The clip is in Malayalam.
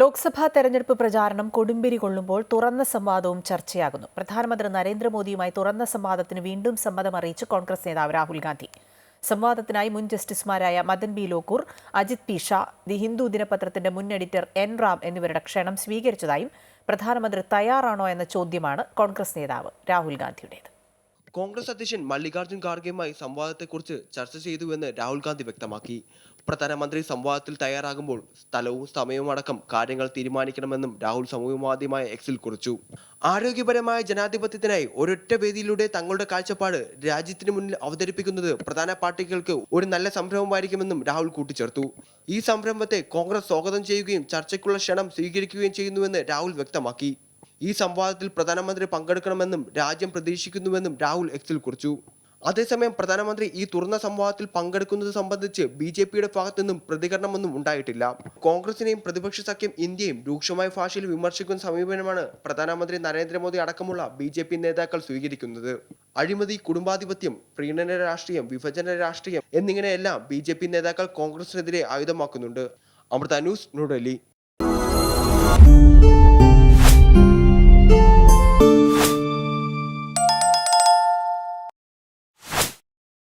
ലോക്സഭാ തെരഞ്ഞെടുപ്പ് പ്രചാരണം കൊടുമ്പിരി കൊള്ളുമ്പോൾ തുറന്ന സംവാദവും ചർച്ചയാകുന്നു. പ്രധാനമന്ത്രി നരേന്ദ്രമോദിയുമായി തുറന്ന സംവാദത്തിന് വീണ്ടും സമ്മതം അറിയിച്ചു കോൺഗ്രസ് നേതാവ് രാഹുൽ ഗാന്ധി. സംവാദത്തിനായി മുൻ ജസ്റ്റിസുമാരായ Madan B Lokur Ajit P Shah the Hindu ദിനപത്രത്തിന്റെ മുൻ എഡിറ്റർ എൻ റാം എന്നിവരുടെ ക്ഷണം സ്വീകരിച്ചതായും പ്രധാനമന്ത്രി തയ്യാറാണോ എന്ന ചോദ്യമാണ് കോൺഗ്രസ് നേതാവ് രാഹുൽ ഗാന്ധിയുടേത്. കോൺഗ്രസ് അധ്യക്ഷൻ മല്ലികാർജുൻ ഖാർഗെയുമായി സംവാദത്തെക്കുറിച്ച് ചർച്ച ചെയ്തുവെന്ന് രാഹുൽ ഗാന്ധി വ്യക്തമാക്കി. പ്രധാനമന്ത്രി സംവാദത്തിൽ തയ്യാറാകുമ്പോൾ സ്ഥലവും സമയവും അടക്കം കാര്യങ്ങൾ തീരുമാനിക്കണമെന്നും രാഹുൽ സമൂഹമാധ്യമമായ എക്സിൽ കുറിച്ചു. ആരോഗ്യപരമായ ജനാധിപത്യത്തിനായി ഒരൊറ്റ വേദിയിലൂടെ തങ്ങളുടെ കാഴ്ചപ്പാട് രാജ്യത്തിന് മുന്നിൽ അവതരിപ്പിക്കുന്നത് പ്രധാന പാർട്ടികൾക്ക് ഒരു നല്ല സംരംഭമായിരിക്കുമെന്നും രാഹുൽ കൂട്ടിച്ചേർത്തു. ഈ സംരംഭത്തെ കോൺഗ്രസ് സ്വാഗതം ചെയ്യുകയും ചർച്ചയ്ക്കുള്ള ക്ഷണം സ്വീകരിക്കുകയും ചെയ്യുന്നുവെന്ന് രാഹുൽ വ്യക്തമാക്കി. ഈ സംവാദത്തിൽ പ്രധാനമന്ത്രി പങ്കെടുക്കണമെന്നും രാജ്യം പ്രതീക്ഷിക്കുന്നുവെന്നും രാഹുൽ എക്സിൽ കുറിച്ചു. അതേസമയം പ്രധാനമന്ത്രി ഈ തുറന്ന സംവാദത്തിൽ പങ്കെടുക്കുന്നത് സംബന്ധിച്ച് ബി ജെ പിയുടെ ഭാഗത്തു നിന്നും പ്രതികരണമൊന്നും ഉണ്ടായിട്ടില്ല. കോൺഗ്രസിനെയും പ്രതിപക്ഷ സഖ്യം ഇന്ത്യയും രൂക്ഷമായ ഭാഷയിൽ വിമർശിക്കുന്ന സമീപനമാണ് പ്രധാനമന്ത്രി നരേന്ദ്രമോദി അടക്കമുള്ള ബി ജെ പി നേതാക്കൾ സ്വീകരിക്കുന്നത്. അഴിമതി കുടുംബാധിപത്യം പ്രീണന രാഷ്ട്രീയം വിഭജന രാഷ്ട്രീയം എന്നിങ്ങനെയെല്ലാം ബി ജെ പി നേതാക്കൾ കോൺഗ്രസിനെതിരെ ആയുധമാക്കുന്നുണ്ട്. അമൃത ന്യൂസ് ന്യൂഡൽഹി.